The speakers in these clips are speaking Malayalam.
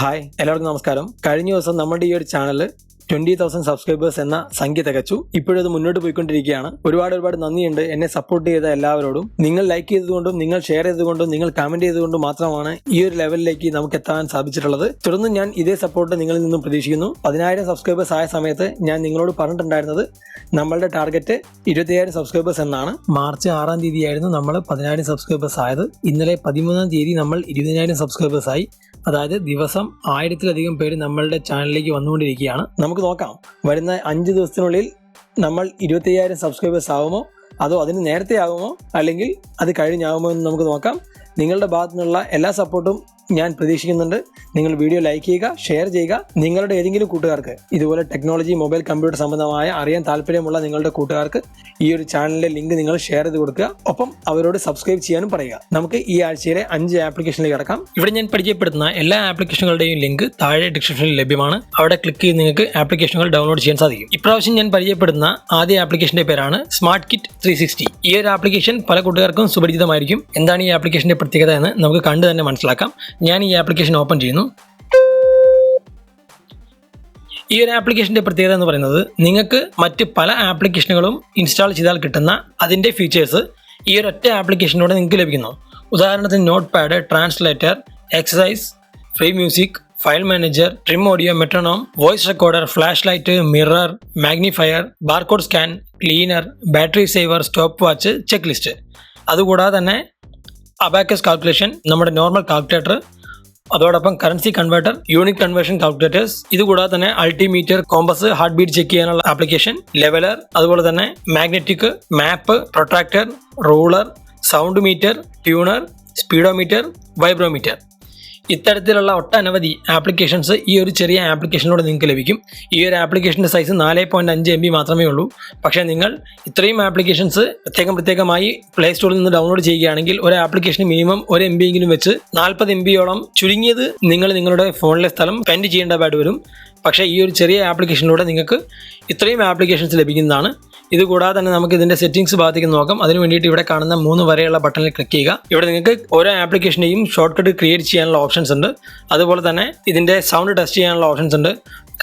ഹായ് എല്ലാവർക്കും നമസ്കാരം. കഴിഞ്ഞ ദിവസം നമ്മുടെ ഈ ഒരു ചാനൽ ട്വന്റി തൗസൻഡ് സബ്സ്ക്രൈബേഴ്സ് എന്ന സംഖ്യ തികച്ചു. ഇപ്പോഴത് മുന്നോട്ട് പോയിക്കൊണ്ടിരിക്കുകയാണ്. ഒരുപാട് ഒരുപാട് നന്ദിയുണ്ട്. എന്നെ സപ്പോർട്ട് ചെയ്ത എല്ലാവരോടും. നിങ്ങൾ ലൈക്ക് ചെയ്തുകൊണ്ടും നിങ്ങൾ ഷെയർ ചെയ്തുകൊണ്ടും നിങ്ങൾ കമന്റ് ചെയ്തുകൊണ്ടും മാത്രമാണ് ഈ ഒരു ലെവലിലേക്ക് നമുക്ക് എത്താൻ സാധിച്ചിട്ടുള്ളത്. തുടർന്ന് ഞാൻ ഇതേ സപ്പോർട്ട് നിങ്ങളിൽ നിന്നും പ്രതീക്ഷിക്കുന്നു. പതിനായിരം സബ്സ്ക്രൈബേഴ്സ് ആയ സമയത്ത് ഞാൻ നിങ്ങളോട് പറഞ്ഞിട്ടുണ്ടായിരുന്നത് നമ്മളുടെ ടാർഗറ്റ് ഇരുപത്തിയായിരം സബ്സ്ക്രൈബേഴ്സ് എന്നാണ്. മാർച്ച് ആറാം തീയതിയായിരുന്നു നമ്മൾ പതിനായിരം സബ്സ്ക്രൈബേഴ്സ് ആയത്. ഇന്നലെ പതിമൂന്നാം തീയതി നമ്മൾ ഇരുപതിനായിരം സബ്സ്ക്രൈബേഴ്സ് ആയി. അതായത് ദിവസം ആയിരത്തിലധികം പേര് നമ്മളുടെ ചാനലിലേക്ക് വന്നുകൊണ്ടിരിക്കുകയാണ്. നമുക്ക് നോക്കാം. വരുന്ന അഞ്ച് ദിവസത്തിനുള്ളിൽ നമ്മൾ ഇരുപത്തയ്യായിരം സബ്സ്ക്രൈബേഴ്സ് ആകുമോ അതോ അതിന് നേരത്തെ ആകുമോ അല്ലെങ്കിൽ അത് കഴിഞ്ഞാകുമോ എന്ന് നമുക്ക് നോക്കാം. നിങ്ങളുടെ ഭാഗത്തു നിന്നുള്ള എല്ലാ സപ്പോർട്ടും ഞാൻ പ്രതീക്ഷിക്കുന്നുണ്ട്. നിങ്ങൾ വീഡിയോ ലൈക്ക് ചെയ്യുക ഷെയർ ചെയ്യുക. നിങ്ങളുടെ ഏതെങ്കിലും കൂട്ടുകാർക്ക് ഇതുപോലെ ടെക്നോളജി മൊബൈൽ കമ്പ്യൂട്ടർ സംബന്ധമായ അറിയാൻ താല്പര്യമുള്ള നിങ്ങളുടെ കൂട്ടുകാർക്ക് ഈ ഒരു ചാനലിലെ ലിങ്ക് നിങ്ങൾ ഷെയർ ചെയ്ത് കൊടുക്കുക. ഒപ്പം അവരോട് സബ്സ്ക്രൈബ് ചെയ്യാനും പറയുക. നമുക്ക് ഈ ആഴ്ചയിലെ അഞ്ച് ആപ്ലിക്കേഷനിലേക്ക് കിടക്കാം. ഇവിടെ ഞാൻ പരിചയപ്പെടുത്തുന്ന എല്ലാ ആപ്ലിക്കേഷനുകളുടെയും ലിങ്ക് താഴെ ഡിസ്ക്രിപ്ഷനിൽ ലഭ്യമാണ്. അവിടെ ക്ലിക്ക് ചെയ്ത് നിങ്ങൾക്ക് ആപ്ലിക്കേഷനുകൾ ഡൗൺലോഡ് ചെയ്യാൻ സാധിക്കും. ഇപ്രാവശ്യം ഞാൻ പരിചയപ്പെടുന്ന ആദ്യ ആപ്ലിക്കേഷന്റെ പേരാണ് സ്മാർട്ട് കിറ്റ് ത്രീ സിക്സ്റ്റി ഈ ഒരു ആപ്ലിക്കേഷൻ പല കൂട്ടുകാർക്കും സുപരിചിതമായിരിക്കും. എന്താണ് ഈ ആപ്ലിക്കേഷന്റെ പ്രത്യേകത എന്ന് നമുക്ക് കണ്ടു തന്നെ മനസ്സിലാക്കാം. ഞാൻ ഈ ആപ്ലിക്കേഷൻ ഓപ്പൺ ചെയ്യുന്നു. ഈ ഒരു ആപ്ലിക്കേഷന്റെ പ്രത്യേകത എന്ന് പറയുന്നത് നിങ്ങൾക്ക് മറ്റ് പല ആപ്ലിക്കേഷനുകളും ഇൻസ്റ്റാൾ ചെയ്താൽ കിട്ടുന്ന അതിന്റെ ഫീച്ചേഴ്സ് ഈ ഒരു ഒറ്റ ആപ്ലിക്കേഷനിലൂടെ നിങ്ങൾക്ക് ലഭിക്കുന്നു. ഉദാഹരണത്തിന് note pad translator exercise free music file manager trim audio metronome voice recorder flash light mirror magnifier barcode scan cleaner battery saver stop watch check list അതുകൂടാതെ തന്നെ അബാക്കസ് കാൽക്കുലേഷൻ നമ്മുടെ നോർമൽ കാൽക്കുലേറ്റർ അതോടൊപ്പം currency converter unique conversion calculators ഇതുകൂടാതെ തന്നെ altimeter compass heart beat check ചെയ്യാനുള്ള ആപ്ലിക്കേഷൻ ലെവലർ അതുപോലെ തന്നെ magnetic map protractor ruler sound meter tuner speedometer vibrometer ഇത്തരത്തിലുള്ള ഒട്ടനവധി ആപ്ലിക്കേഷൻസ് ഈ ഒരു ചെറിയ ആപ്ലിക്കേഷനിലൂടെ നിങ്ങൾക്ക് ലഭിക്കും. ഈ ഒരു ആപ്ലിക്കേഷന്റെ സൈസ് നാല് പോയിന്റ് അഞ്ച് എം ബി മാത്രമേ ഉള്ളൂ. പക്ഷേ നിങ്ങൾ ഇത്രയും ആപ്ലിക്കേഷൻസ് പ്രത്യേകം പ്രത്യേകമായി പ്ലേ സ്റ്റോറിൽ നിന്ന് ഡൗൺലോഡ് ചെയ്യുകയാണെങ്കിൽ ഒരു ആപ്ലിക്കേഷന് മിനിമം ഒരു എം ബിയെങ്കിലും വെച്ച് നാൽപ്പത് എം ബിയോളം ചുരുങ്ങിയത് നിങ്ങൾ നിങ്ങളുടെ ഫോണിലെ സ്ഥലം സ്പെൻഡ് ചെയ്യേണ്ടതായിട്ട് വരും. പക്ഷേ ഈ ഒരു ചെറിയ ആപ്ലിക്കേഷനിലൂടെ നിങ്ങൾക്ക് ഇത്രയും ആപ്ലിക്കേഷൻസ് ലഭിക്കുന്നതാണ്. ഇത് കൂടാതെ തന്നെ നമുക്ക് ഇതിന്റെ സെറ്റിംഗ്സ് ഭാഗത്തേക്ക് നോക്കാം. അതിന് വേണ്ടിയിട്ട് ഇവിടെ കാണുന്ന മൂന്ന് വരെയുള്ള ബട്ടണിൽ ക്ലിക്ക് ചെയ്യുക. ഇവിടെ നിങ്ങൾക്ക് ഓരോ ആപ്ലിക്കേഷനെയും ഷോർട്ട് കട്ട് ക്രിയേറ്റ് ചെയ്യാനുള്ള ഓപ്ഷൻസ് ഉണ്ട്. അതുപോലെ തന്നെ ഇതിന്റെ സൗണ്ട് ടെസ്റ്റ് ചെയ്യാനുള്ള ഓപ്ഷൻസ് ഉണ്ട്.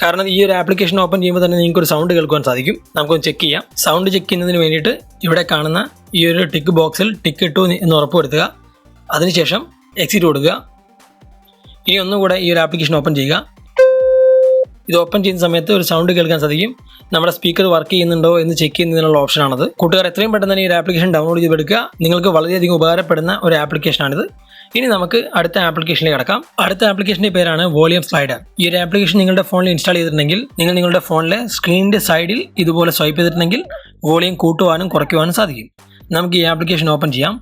കാരണം ഈ ഒരു ആപ്ലിക്കേഷൻ ഓപ്പൺ ചെയ്യുമ്പോൾ തന്നെ നിങ്ങൾക്ക് ഒരു സൗണ്ട് കേൾക്കുവാൻ സാധിക്കും. നമുക്കൊന്ന് ചെക്ക് ചെയ്യാം. സൗണ്ട് ചെക്ക് ചെയ്യുന്നതിന് വേണ്ടിയിട്ട് ഇവിടെ കാണുന്ന ഈ ഒരു ടിക്ക് ബോക്സിൽ ടിക്ക് ഇട്ടു എന്ന് ഉറപ്പുവരുത്തുക. അതിനുശേഷം എക്സിറ്റ് കൊടുക്കുക. ഇനി ഒന്നുകൂടെ ഈ ഒരു ആപ്ലിക്കേഷൻ ഓപ്പൺ ചെയ്യുക. ഇത് ഓപ്പൺ ചെയ്യുന്ന സമയത്ത് ഒരു സൗണ്ട് കേൾക്കാൻ സാധിക്കും. നമ്മുടെ സ്പീക്കർ വർക്ക് ചെയ്യുന്നുണ്ടോ എന്ന് ചെക്ക് ചെയ്യുന്നതിനുള്ള ഓപ്ഷനാണത് കൂട്ടുകാർ എത്രയും പെട്ടെന്ന് തന്നെ ഈ ഒരു ആപ്ലിക്കേഷൻ ഡൗൺലോഡ് ചെയ്തെടുക്കുക. നിങ്ങൾക്ക് വളരെയധികം ഉപകാരപ്പെടുന്ന ഒരു ആപ്ലിക്കേഷനാണിത് ഇനി നമുക്ക് അടുത്ത ആപ്ലിക്കേഷനിലേക്ക് കടക്കാം. അടുത്ത ആപ്ലിക്കേഷന്റെ പേരാണ് വോളിയം സ്ലൈഡർ. ഈ ഒരു ആപ്ലിക്കേഷൻ നിങ്ങളുടെ ഫോണിൽ ഇൻസ്റ്റാൾ ചെയ്തിട്ടുണ്ടെങ്കിൽ നിങ്ങൾ നിങ്ങളുടെ ഫോണിലെ സ്ക്രീനിന്റെ സൈഡിൽ ഇതുപോലെ സ്വൈപ്പ് ചെയ്തിട്ടുണ്ടെങ്കിൽ വോളിയം കൂട്ടുവാനും കുറയ്ക്കുവാനും സാധിക്കും. നമുക്ക് ഈ ആപ്ലിക്കേഷൻ ഓപ്പൺ ചെയ്യാം.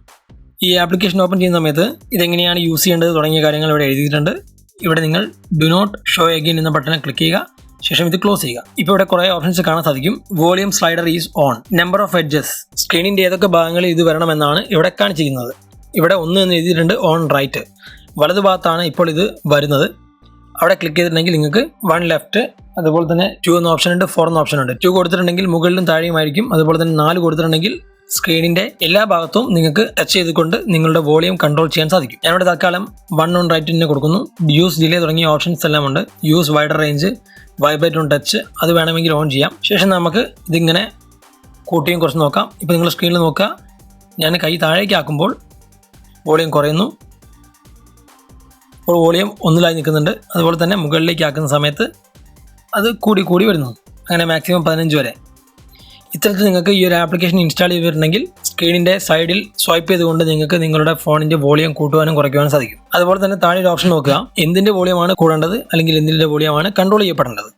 ഈ ആപ്ലിക്കേഷൻ ഓപ്പൺ ചെയ്യുന്ന സമയത്ത് ഇതെങ്ങനെയാണ് യൂസ് ചെയ്യേണ്ടത് തുടങ്ങിയ കാര്യങ്ങൾ ഇവിടെ എഴുതിയിട്ടുണ്ട്. ഇവിടെ നിങ്ങൾ ഡു നോട്ട് ഷോ എഗെയിൻ എന്ന ബട്ടണിൽ ക്ലിക്ക് ചെയ്യുക. ശേഷം ഇത് ക്ലോസ് ചെയ്യുക. ഇപ്പോൾ ഇവിടെ കുറേ ഓപ്ഷൻസ് കാണാൻ സാധിക്കും. Volume slider is on number of edges സ്ക്രീനിന്റെ ഏതൊക്കെ ഭാഗങ്ങളിൽ ഇത് വരണമെന്നാണ് ഇവിടെ കാണിച്ചിരിക്കുന്നത്. ഇവിടെ ഒന്ന് എന്ന് എഴുതിയിട്ടുണ്ട് ഓൺ റൈറ്റ് വലതു ഭാഗത്താണ് ഇപ്പോൾ ഇത് വരുന്നത്. അവിടെ ക്ലിക്ക് ചെയ്തിട്ടുണ്ടെങ്കിൽ നിങ്ങൾക്ക് വൺ ലെഫ്റ്റ് അതുപോലെ തന്നെ ടു എന്ന ഓപ്ഷൻ ഉണ്ട് ഫോർ എന്ന ഓപ്ഷൻ ഉണ്ട്. ടു കൊടുത്തിട്ടുണ്ടെങ്കിൽ മുകളിലും താഴെയുമായിരിക്കും. അതുപോലെ തന്നെ നാല് കൊടുത്തിട്ടുണ്ടെങ്കിൽ സ്ക്രീനിന്റെ എല്ലാ ഭാഗത്തും നിങ്ങൾക്ക് ടച്ച് ചെയ്തുകൊണ്ട് നിങ്ങളുടെ വോളിയം കൺട്രോൾ ചെയ്യാൻ സാധിക്കും. ഞാനിവിടെ തൽക്കാലം വൺ ഓൺ റൈറ്റ് തന്നെ കൊടുക്കുന്നു. യൂസ് ഡിലേ തുടങ്ങിയ ഓപ്ഷൻസ് എല്ലാം ഉണ്ട്. Use wider range vibrate on touch അത് വേണമെങ്കിൽ ഓൺ ചെയ്യാം. ശേഷം നമുക്ക് ഇതിങ്ങനെ കൂട്ടിയും കുറച്ച് നോക്കാം. ഇപ്പോൾ നിങ്ങൾ സ്ക്രീനിൽ നോക്കുക. ഞാൻ കൈ താഴേക്ക് ആക്കുമ്പോൾ വോളിയം കുറയുന്നു. ഇപ്പോൾ വോളിയം ഒന്നിലായി നിൽക്കുന്നുണ്ട്. അതുപോലെ തന്നെ മുകളിലേക്ക് ആക്കുന്ന സമയത്ത് അത് കൂടി കൂടി വരുന്നു. അങ്ങനെ മാക്സിമം പതിനഞ്ച് വരെ. ഇത്തരത്തിൽ നിങ്ങൾക്ക് ഈ ഒരു ആപ്ലിക്കേഷൻ ഇൻസ്റ്റാൾ ചെയ്തിട്ടുണ്ടെങ്കിൽ സ്ക്രീനിന്റെ സൈഡിൽ സ്വൈപ്പ് ചെയ്തുകൊണ്ട് നിങ്ങൾക്ക് നിങ്ങളുടെ ഫോണിന്റെ വോളിയം കൂട്ടുവാനും കുറയ്ക്കുവാനും സാധിക്കും. അതുപോലെ തന്നെ താഴെ ഒരു ഓപ്ഷൻ നോക്കുക. എന്തിന്റെ വോളിയമാണ് കൂടേണ്ടത് അല്ലെങ്കിൽ എന്തിന്റെ വോളിയമാണ് കൺട്രോൾ ചെയ്യപ്പെടേണ്ടത്.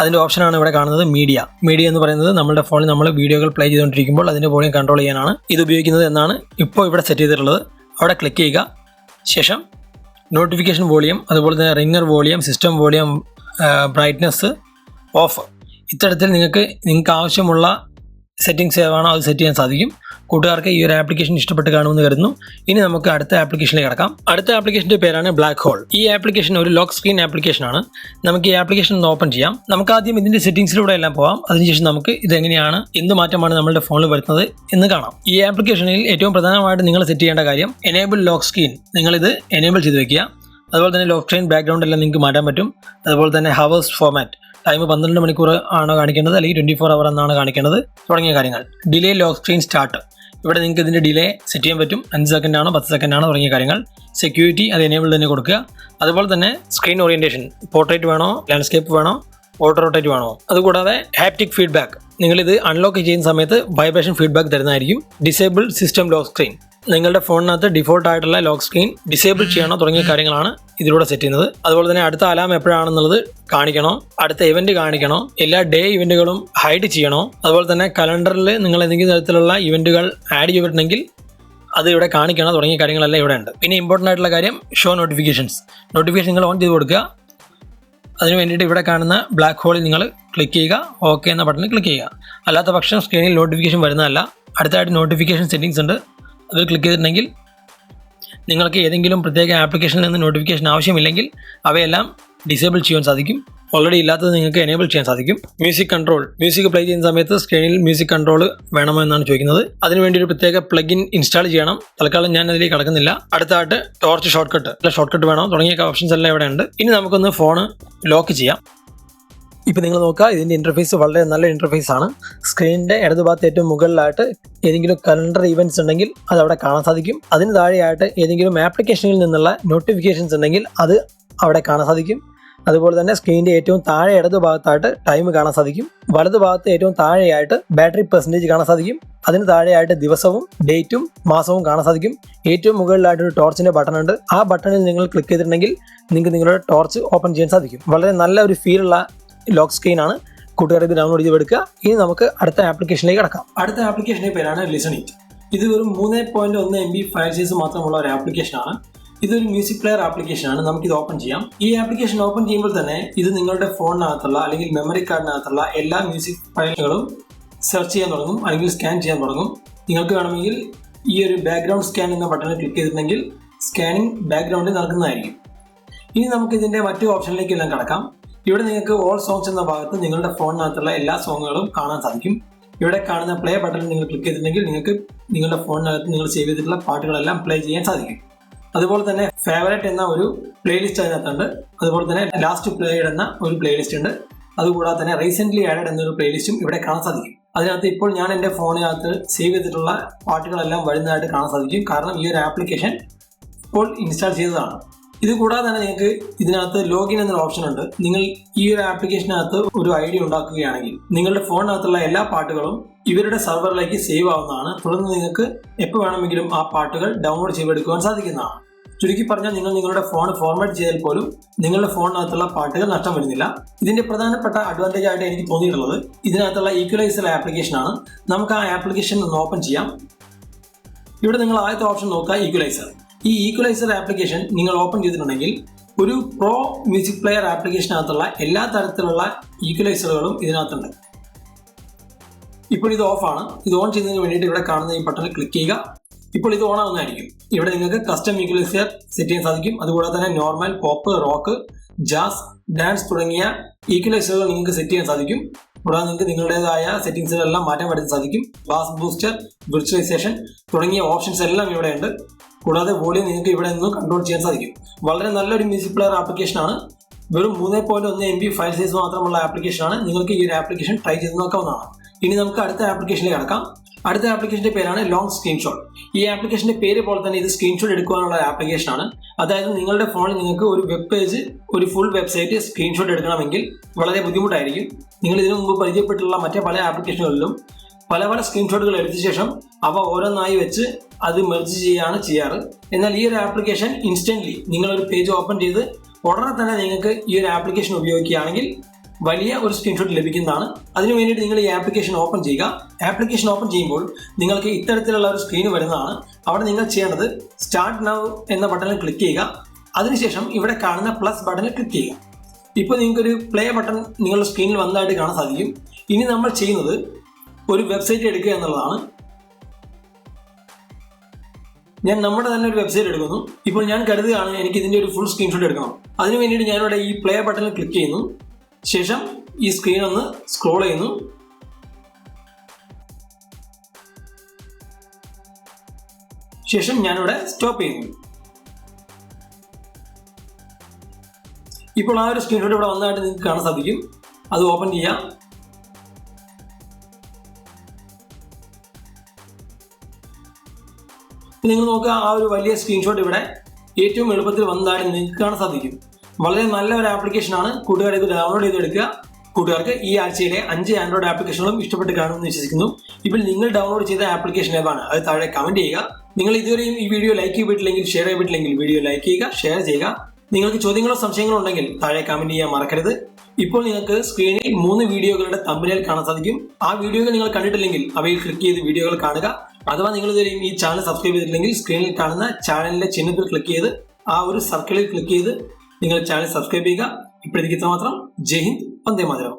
അതിന്റെ ഓപ്ഷനാണ് ഇവിടെ കാണുന്നത് മീഡിയ മീഡിയ എന്ന് പറയുന്നത് നമ്മുടെ ഫോണിൽ നമ്മൾ വീഡിയോകൾ പ്ലേ ചെയ്തുകൊണ്ടിരിക്കുമ്പോൾ അതിന്റെ വോളിയം കൺട്രോൾ ചെയ്യാനാണ് ഇത് ഉപയോഗിക്കുന്നത് എന്നാണ് ഇപ്പോൾ ഇവിടെ സെറ്റ് ചെയ്തിട്ടുള്ളത്. അവിടെ ക്ലിക്ക് ചെയ്യുക. ശേഷം നോട്ടിഫിക്കേഷൻ വോളിയം അതുപോലെ തന്നെ ringer volume system volume brightness off ഇത്തരത്തിൽ നിങ്ങൾക്ക് നിങ്ങൾക്ക് ആവശ്യമുള്ള സെറ്റിംഗ്സ് ഏതാണോ അത് സെറ്റ് ചെയ്യാൻ സാധിക്കും. കൂട്ടുകാർക്ക് ഈ ഒരു ആപ്ലിക്കേഷൻ ഇഷ്ടപ്പെട്ട് കാണുമെന്ന് കരുതുന്നു. ഇനി നമുക്ക് അടുത്ത ആപ്ലിക്കേഷനിലേക്ക് കിടക്കാം. അടുത്ത ആപ്ലിക്കേഷന്റെ പേരാണ് ബ്ലാക്ക് ഹോൾ ഈ ആപ്ലിക്കേഷൻ ഒരു ലോക്ക് സ്ക്രീൻ ആപ്ലിക്കേഷൻ ആണ്. നമുക്ക് ഈ ആപ്ലിക്കേഷൻ ഒന്ന് ഓപ്പൺ ചെയ്യാം. നമുക്ക് ആദ്യം ഇതിന്റെ സെറ്റിംഗ്സിലൂടെ എല്ലാം പോകാം അതിനുശേഷം നമുക്ക് ഇതെങ്ങനെയാണ് എന്ത് മാറ്റമാണ് നമ്മുടെ ഫോണിൽ വരുന്നത് എന്ന് കാണാം. ഈ ആപ്ലിക്കേഷനിൽ ഏറ്റവും പ്രധാനമായിട്ട് നിങ്ങൾ സെറ്റ് ചെയ്യേണ്ട കാര്യം എനേബിൾ ലോക്ക് സ്ക്രീൻ നിങ്ങൾ ഇത് എനേബിൾ ചെയ്ത് വെക്കുക. അതുപോലെ തന്നെ ലോക്ക് സ്ക്രീൻ ബാക്ക്ഗ്രൗണ്ട് എല്ലാം നിങ്ങൾക്ക് മാറ്റാൻ പറ്റും. അതുപോലെ തന്നെ ഹവേഴ്സ് ഫോമാറ്റ് ടൈം പന്ത്രണ്ട് മണിക്കൂർ ആണ് കാണിക്കേണ്ടത് അല്ലെങ്കിൽ ട്വന്റി ഫോർ അവർ എന്നാണ് കാണിക്കേണ്ടത്. തുടങ്ങിയ കാര്യങ്ങൾ. ഡിലേ ലോക്ക് സ്ക്രീൻ സ്റ്റാർട്ട് ഇവിടെ നിങ്ങൾക്ക് ഇതിന്റെ ഡിലേ സെറ്റ് ചെയ്യാൻ പറ്റും. അഞ്ച് സെക്കൻഡ് ആണോ പത്ത് സെക്കൻഡ് ആണോ തുടങ്ങിയ കാര്യങ്ങൾ. സെക്യൂരിറ്റി അത് എനേബിൾ തന്നെ കൊടുക്കുക. അതുപോലെ തന്നെ സ്ക്രീൻ ഓറിയന്റേഷൻ പോർട്രേറ്റ് വേണോ ലാൻഡ്സ്കേപ്പ് വേണോ ഓട്ടോ റൊട്ടേറ്റ് വേണോ. അതുകൂടാതെ ഹാപ്റ്റിക് ഫീഡ്ബാക്ക് നിങ്ങളിത് അൺലോക്ക് ചെയ്യുന്ന സമയത്ത് വൈബ്രേഷൻ ഫീഡ്ബാക്ക് തരുന്നതായിരിക്കും. ഡിസേബിൾ സിസ്റ്റം ലോക്ക് സ്ക്രീൻ നിങ്ങളുടെ ഫോണിനകത്ത് ഡിഫോൾട്ട് ആയിട്ടുള്ള ലോക്ക് സ്ക്രീൻ ഡിസേബിൾ ചെയ്യണോ തുടങ്ങിയ കാര്യങ്ങളാണ് ഇതിലൂടെ സെറ്റ് ചെയ്യുന്നത്. അതുപോലെ തന്നെ അടുത്ത അലാം എപ്പോഴാണെന്നുള്ളത് കാണിക്കണോ? അടുത്ത ഇവന്റ് കാണിക്കണോ? എല്ലാ ഡേ ഇവന്റുകളും ഹൈഡ് ചെയ്യണോ? അതുപോലെ തന്നെ കലണ്ടറിൽ നിങ്ങൾ എന്തെങ്കിലും തരത്തിലുള്ള ഇവന്റുകൾ ആഡ് ചെയ്തിട്ടുണ്ടെങ്കിൽ അത് ഇവിടെ കാണിക്കണം? തുടങ്ങിയ കാര്യങ്ങളെല്ലാം ഇവിടെ ഉണ്ട്. പിന്നെ ഇമ്പോർട്ടന്റ് ആയിട്ടുള്ള കാര്യം ഷോ നോട്ടിഫിക്കേഷൻസ് നോട്ടിഫിക്കേഷൻ നിങ്ങൾ ഓൺ ചെയ്ത് കൊടുക്കുക. അതിന് വേണ്ടിയിട്ട് ഇവിടെ കാണുന്ന ബ്ലാക്ക് ഹോളിൽ നിങ്ങൾ ക്ലിക്ക് ചെയ്യുക. ഓക്കെ എന്ന ബട്ടണിൽ ക്ലിക്ക് ചെയ്യുക. അല്ലാത്ത പക്ഷം സ്ക്രീനിൽ നോട്ടിഫിക്കേഷൻ വരുന്നതല്ല. അടുത്തായിട്ട് നോട്ടിഫിക്കേഷൻ സെറ്റിംഗ്സ് ഉണ്ട്. അതിൽ ക്ലിക്ക് ചെയ്തിട്ടുണ്ടെങ്കിൽ നിങ്ങൾക്ക് ഏതെങ്കിലും പ്രത്യേക ആപ്ലിക്കേഷനിൽ നിന്ന് നോട്ടിഫിക്കേഷൻ ആവശ്യമില്ലെങ്കിൽ അവയെല്ലാം ഡിസേബിൾ ചെയ്യാൻ സാധിക്കും. ഓൾറെഡി ഇല്ലാത്തത് നിങ്ങൾക്ക് എനേബിൾ ചെയ്യാൻ സാധിക്കും. മ്യൂസിക് കൺട്രോൾ മ്യൂസിക് പ്ലേ ചെയ്യുന്ന സമയത്ത് സ്ക്രീനിൽ മ്യൂസിക് കൺട്രോൾ വേണമോ എന്നാണ് ചോദിക്കുന്നത്. അതിനുവേണ്ടി ഒരു പ്രത്യേക പ്ലഗിൻ ഇൻസ്റ്റാൾ ചെയ്യണം. തൽക്കാലം ഞാൻ അതിലേക്ക് കടക്കുന്നില്ല. അടുത്തായിട്ട് ടോർച്ച് ഷോർട്ട് കട്ട് അല്ല ഷോർട്ട് കട്ട് വേണോ. തുടങ്ങിയ ഓപ്ഷൻസ് എല്ലാം ഇവിടെ ഉണ്ട് ഇനി നമുക്കൊന്ന് ഫോൺ ലോക്ക് ചെയ്യാം. ഇപ്പോൾ നിങ്ങൾ നോക്കുക ഇതിന്റെ ഇന്റർഫേസ് വളരെ നല്ല ഇന്റർഫേസ് ആണ്. സ്ക്രീനിന്റെ ഇടതുഭാഗത്ത് ഏറ്റവും മുകളിലായിട്ട് ഏതെങ്കിലും കലണ്ടർ ഇവന്റ്സ് ഉണ്ടെങ്കിൽ അത് അവിടെ കാണാൻ സാധിക്കും. അതിന് താഴെയായിട്ട് ഏതെങ്കിലും ആപ്ലിക്കേഷനിൽ നിന്നുള്ള നോട്ടിഫിക്കേഷൻസ് ഉണ്ടെങ്കിൽ അത് അവിടെ കാണാൻ സാധിക്കും. അതുപോലെ തന്നെ സ്ക്രീനിന്റെ ഏറ്റവും താഴെ ഇടതു ഭാഗത്തായിട്ട് ടൈം കാണാൻ സാധിക്കും. വലതു ഭാഗത്ത് ഏറ്റവും താഴെയായിട്ട് ബാറ്ററി പെർസെന്റേജ് കാണാൻ സാധിക്കും. അതിന് താഴെയായിട്ട് ദിവസവും ഡേറ്റും മാസവും കാണാൻ സാധിക്കും. ഏറ്റവും മുകളിലായിട്ട് ഒരു ടോർച്ചിന്റെ ബട്ടൺ ഉണ്ട്. ആ ബട്ടണിൽ നിങ്ങൾ ക്ലിക്ക് ചെയ്തിട്ടുണ്ടെങ്കിൽ നിങ്ങൾക്ക് നിങ്ങളുടെ ടോർച്ച് ഓപ്പൺ ചെയ്യാൻ സാധിക്കും. വളരെ നല്ല ഒരു ഫീലുള്ള ലോക്ക് സ്ക്രീൻ ആണ്. കൂട്ടുകാർ ഇത് ഡൗൺലോഡ് ചെയ്ത് എടുക്കുക. ഇനി നമുക്ക് അടുത്ത ആപ്ലിക്കേഷനിലേക്ക് കടക്കാം. അടുത്ത ആപ്ലിക്കേഷന്റെ പേരാണ് ലിസണിറ്റ് ഇത് വെറും മൂന്ന് പോയിന്റ് ഒന്ന് എം ബി ഫയൽ സൈസ് മാത്രമുള്ള ഒരു ആപ്ലിക്കേഷനാണ് ഇതൊരു മ്യൂസിക് പ്ലെയർ നമുക്ക് ഇത് ഓപ്പൺ ചെയ്യാം. ഈ ആപ്ലിക്കേഷൻ ഓപ്പൺ ചെയ്യുമ്പോൾ തന്നെ ഇത് നിങ്ങളുടെ ഫോണിനകത്തുള്ള അല്ലെങ്കിൽ മെമ്മറി കാർഡിനകത്തുള്ള എല്ലാ മ്യൂസിക് ഫയലുകളും സെർച്ച് ചെയ്യാൻ തുടങ്ങും. അല്ലെങ്കിൽ സ്കാൻ ചെയ്യാൻ തുടങ്ങും. നിങ്ങൾക്ക് വേണമെങ്കിൽ ഈ ഒരു ബാക്ക്ഗ്രൗണ്ട് സ്കാൻ എന്ന ബട്ടണിൽ ക്ലിക്ക് ചെയ്തിട്ടുണ്ടെങ്കിൽ സ്കാനിങ് ബാക്ക്ഗ്രൗണ്ടിൽ നടക്കുന്നതായിരിക്കും. ഇനി നമുക്ക് ഇതിന്റെ മറ്റു ഓപ്ഷനിലേക്ക് എല്ലാം കടക്കാം. ഇവിടെ നിങ്ങൾക്ക് ഓൾ സോങ്സ് എന്ന ഭാഗത്ത് നിങ്ങളുടെ ഫോണിനകത്തുള്ള എല്ലാ സോങ്ങുകളും കാണാൻ സാധിക്കും. ഇവിടെ കാണുന്ന പ്ലേ ബട്ടൺ നിങ്ങൾ ക്ലിക്ക് ചെയ്തിട്ടുണ്ടെങ്കിൽ നിങ്ങൾക്ക് നിങ്ങളുടെ ഫോണിനകത്ത് നിങ്ങൾ സേവ് ചെയ്തിട്ടുള്ള പാട്ടുകളെല്ലാം പ്ലേ ചെയ്യാൻ സാധിക്കും. അതുപോലെ തന്നെ ഫേവറേറ്റ് എന്ന ഒരു പ്ലേലിസ്റ്റ് അതിനകത്തുണ്ട്. അതുപോലെ തന്നെ ലാസ്റ്റ് പ്ലേഡ് എന്ന ഒരു പ്ലേലിസ്റ്റ് ഉണ്ട്. അതുകൂടാതെ തന്നെ റീസെന്റ് ആഡഡ് എന്നൊരു പ്ലേലിസ്റ്റും ഇവിടെ കാണാൻ സാധിക്കും. അതിനകത്ത് ഇപ്പോൾ ഞാൻ എന്റെ ഫോണിനകത്ത് സേവ് ചെയ്തിട്ടുള്ള പാട്ടുകളെല്ലാം വരുന്നതായിട്ട് കാണാൻ സാധിക്കും. കാരണം ഈ ഒരു ആപ്ലിക്കേഷൻ ഇപ്പോൾ ഇൻസ്റ്റാൾ ചെയ്തതാണ്. ഇത് കൂടാതെ തന്നെ നിങ്ങൾക്ക് ഇതിനകത്ത് ലോഗിൻ എന്നൊരു ഓപ്ഷൻ ഉണ്ട്. നിങ്ങൾ ഈ ഒരു ആപ്ലിക്കേഷനകത്ത് ഒരു ഐ ഡി ഉണ്ടാക്കുകയാണെങ്കിൽ നിങ്ങളുടെ ഫോണിനകത്തുള്ള എല്ലാ പാട്ടുകളും ഇവരുടെ സെർവറിലേക്ക് സേവ് ആവുന്നതാണ്. തുടർന്ന് നിങ്ങൾക്ക് എപ്പോൾ വേണമെങ്കിലും ആ പാട്ടുകൾ ഡൗൺലോഡ് ചെയ്തെടുക്കുവാൻ സാധിക്കുന്നതാണ്. ചുരുക്കി പറഞ്ഞാൽ നിങ്ങൾ നിങ്ങളുടെ ഫോൺ ഫോർമാറ്റ് ചെയ്താൽ പോലും നിങ്ങളുടെ ഫോണിനകത്തുള്ള പാട്ടുകൾ നഷ്ടം വരുന്നില്ല. ഇതിന്റെ പ്രധാനപ്പെട്ട അഡ്വാന്റേജ് ആയിട്ട് എനിക്ക് തോന്നിയിട്ടുള്ളത് ഇതിനകത്തുള്ള ഈക്വലൈസർ ആപ്ലിക്കേഷൻ ആണ് നമുക്ക് ആ ആപ്ലിക്കേഷൻ ഒന്ന് ഓപ്പൺ ചെയ്യാം. ഇവിടെ നിങ്ങൾ ആദ്യത്തെ ഓപ്ഷൻ നോക്കുക ഈക്വലൈസർ ഈ ഈക്വലൈസർ ആപ്ലിക്കേഷൻ നിങ്ങൾ ഓപ്പൺ ചെയ്തിട്ടുണ്ടെങ്കിൽ ഒരു പ്രോ മ്യൂസിക് പ്ലെയർ ആപ്ലിക്കേഷനകത്തുള്ള എല്ലാ തരത്തിലുള്ള ഈക്വലൈസറുകളും ഇതിനകത്തുണ്ട്. ഇപ്പോൾ ഇത് ഓഫാണ് ഇത് ഓൺ ചെയ്യുന്നതിന് വേണ്ടിയിട്ട് ഇവിടെ കാണുന്ന ഈ ബട്ടണിൽ ക്ലിക്ക് ചെയ്യുക. ഇപ്പോൾ ഇത് ഓൺ ആവുന്നതായിരിക്കും. ഇവിടെ നിങ്ങൾക്ക് കസ്റ്റം ഈക്വലൈസർ സെറ്റ് ചെയ്യാൻ സാധിക്കും. അതുകൂടാതെ തന്നെ normal pop rock jazz dance തുടങ്ങിയ ഈക്വലൈസറുകൾ നിങ്ങൾക്ക് സെറ്റ് ചെയ്യാൻ സാധിക്കും. കൂടാതെ നിങ്ങൾക്ക് നിങ്ങളുടേതായ സെറ്റിംഗ്സുകളെല്ലാം മാറ്റാൻ വരുത്താൻ സാധിക്കും. ബാസ് ബൂസ്റ്റർ വിർച്വലൈസേഷൻ തുടങ്ങിയ ഓപ്ഷൻസ് എല്ലാം ഇവിടെ ഉണ്ട് കൂടാതെ വോളിയം നിങ്ങൾക്ക് ഇവിടെ നിന്ന് കൺട്രോൾ ചെയ്യാൻ സാധിക്കും. വളരെ നല്ലൊരു മ്യൂസിക് പ്ലെയർ ആപ്ലിക്കേഷൻ ആണ്. വെറും മൂന്ന് പോയിന്റ് ഒന്ന് എം ബി ഫയൽ സൈസ് മാത്രമുള്ള ആപ്ലിക്കേഷൻ ആണ്. നിങ്ങൾക്ക് ഈ ഒരു ആപ്ലിക്കേഷൻ ട്രൈ ചെയ്ത് നോക്കാവുന്നതാണ്. ഇനി നമുക്ക് അടുത്ത ആപ്ലിക്കേഷനിലേക്ക് കടക്കാം. അടുത്ത ആപ്ലിക്കേഷന്റെ പേരാണ് ലോങ് സ്ക്രീൻഷോട്ട് ഈ ആപ്ലിക്കേഷന്റെ പേര് പോലെ തന്നെ ഇത് സ്ക്രീൻഷോട്ട് എടുക്കാനുള്ള ആപ്ലിക്കേഷൻ ആണ്. അതായത് നിങ്ങളുടെ ഫോണിൽ നിങ്ങൾക്ക് ഒരു വെബ് പേജ് ഒരു ഫുൾ വെബ്സൈറ്റ് സ്ക്രീൻഷോട്ട് എടുക്കണമെങ്കിൽ വളരെ ബുദ്ധിമുട്ടായിരിക്കും. നിങ്ങൾ ഇതിനു മുമ്പ് പരിചയപ്പെട്ടിട്ടുള്ള മറ്റേ പല ആപ്ലിക്കേഷനുകളിലും പല പല സ്ക്രീൻഷോട്ടുകൾ എടുത്ത ശേഷം അവ ഓരോന്നായി വെച്ച് അത് മെർജ് ചെയ്യുകയാണ് ചെയ്യാറ്. എന്നാൽ ഈ ഒരു ആപ്ലിക്കേഷൻ ഇൻസ്റ്റന്റ്ലി നിങ്ങളൊരു പേജ് ഓപ്പൺ ചെയ്ത് ഉടനെ തന്നെ നിങ്ങൾക്ക് ഈ ഒരു ആപ്ലിക്കേഷൻ ഉപയോഗിക്കുകയാണെങ്കിൽ വലിയ ഒരു സ്ക്രീൻഷോട്ട് ലഭിക്കുന്നതാണ്. അതിനു വേണ്ടിയിട്ട് നിങ്ങൾ ഈ ആപ്ലിക്കേഷൻ ഓപ്പൺ ചെയ്യുക. ആപ്ലിക്കേഷൻ ഓപ്പൺ ചെയ്യുമ്പോൾ നിങ്ങൾക്ക് ഇത്തരത്തിലുള്ള ഒരു സ്ക്രീൻ വരുന്നതാണ്. അവിടെ നിങ്ങൾ ചെയ്യേണ്ടത് സ്റ്റാർട്ട് നൗ എന്ന ബട്ടണിൽ ക്ലിക്ക് ചെയ്യുക. അതിനുശേഷം ഇവിടെ കാണുന്ന പ്ലസ് ബട്ടണിൽ ക്ലിക്ക് ചെയ്യുക. ഇപ്പോൾ നിങ്ങൾക്കൊരു പ്ലേ ബട്ടൺ നിങ്ങളുടെ സ്ക്രീനിൽ വന്നതായിട്ട് കാണാൻ സാധിക്കും. ഇനി നമ്മൾ ചെയ്യുന്നത് ഒരു വെബ്സൈറ്റ് എടുക്കുക എന്നുള്ളതാണ്. ഞാൻ നമ്മുടെ തന്നെ ഒരു വെബ്സൈറ്റ് എടുക്കുന്നു. ഇപ്പോൾ ഞാൻ കരുതുകയാണ് എനിക്ക് ഇതിന്റെ ഒരു ഫുൾ സ്ക്രീൻഷോട്ട് എടുക്കണം. അതിന് വേണ്ടിയിട്ട് ഞാനിവിടെ ഈ പ്ലേ ബട്ടണിൽ ക്ലിക്ക് ചെയ്യുന്നു. ശേഷം ഈ സ്ക്രീൻ ഒന്ന് സ്ക്രോൾ ചെയ്യുന്നു. ശേഷം ഞാനിവിടെ സ്റ്റോപ്പ് ചെയ്യുന്നു. ഇപ്പോൾ ആ ഒരു സ്ക്രീൻഷോട്ട് ഇവിടെ വന്നതായിട്ട് നിങ്ങൾക്ക് കാണാൻ സാധിക്കും. അത് ഓപ്പൺ ചെയ്യാം. നിങ്ങൾ നോക്കുക ആ ഒരു വലിയ സ്ക്രീൻഷോട്ട് ഇവിടെ ഏറ്റവും എളുപ്പത്തിൽ വന്നതായിട്ട് നിങ്ങൾക്ക് കാണാൻ സാധിക്കും. വളരെ നല്ല ഒരു ആപ്ലിക്കേഷനാണ് കൂട്ടുകാർ ഇത് ഡൗൺലോഡ് ചെയ്തെടുക്കുക. കൂട്ടുകാർക്ക് ഈ ആഴ്ചയിലെ അഞ്ച് ആൻഡ്രോയിഡ് ആപ്ലിക്കേഷനുകളും ഇഷ്ടപ്പെട്ട് കാണുമെന്ന് വിശ്വസിക്കുന്നു. ഇപ്പോൾ നിങ്ങൾ ഡൗൺലോഡ് ചെയ്ത ആപ്ലിക്കേഷൻ ഏതാണ്? അത് താഴെ കമന്റ് ചെയ്യുക. നിങ്ങൾ ഇതുവരെയും ഈ വീഡിയോ ലൈക്ക് ചെയ്തിട്ടില്ലെങ്കിൽ ഷെയർ ചെയ്തിട്ടില്ലെങ്കിൽ വീഡിയോ ലൈക്ക് ചെയ്യുക ഷെയർ ചെയ്യുക. നിങ്ങൾക്ക് ചോദ്യങ്ങളോ സംശയങ്ങളോ ഉണ്ടെങ്കിൽ താഴെ കമന്റ് ചെയ്യാൻ മറക്കരുത്. ഇപ്പോൾ നിങ്ങൾക്ക് സ്ക്രീനിൽ മൂന്ന് വീഡിയോകളുടെ തമ്മിലേൽ കാണാൻ സാധിക്കും. ആ വീഡിയോകൾ നിങ്ങൾ കണ്ടിട്ടില്ലെങ്കിൽ അവയിൽ ക്ലിക്ക് ചെയ്ത് വീഡിയോകൾ കാണുക. അഥവാ നിങ്ങൾ ഇതുവരെയും ഈ ചാനൽ സബ്സ്ക്രൈബ് ചെയ്തിട്ടില്ലെങ്കിൽ സ്ക്രീനിൽ കാണുന്ന ചാനലിന്റെ ചിഹ്നത്തിൽ ക്ലിക്ക് ചെയ്ത് ആ ഒരു സർക്കിളിൽ ക്ലിക്ക് ചെയ്ത് നിങ്ങൾ ചാനൽ സബ്സ്ക്രൈബ് ചെയ്യുക. ഇപ്പോഴത്തേക്ക് മാത്രം ജയ് ഹിന്ദ്. വന്ദേ മാതരം.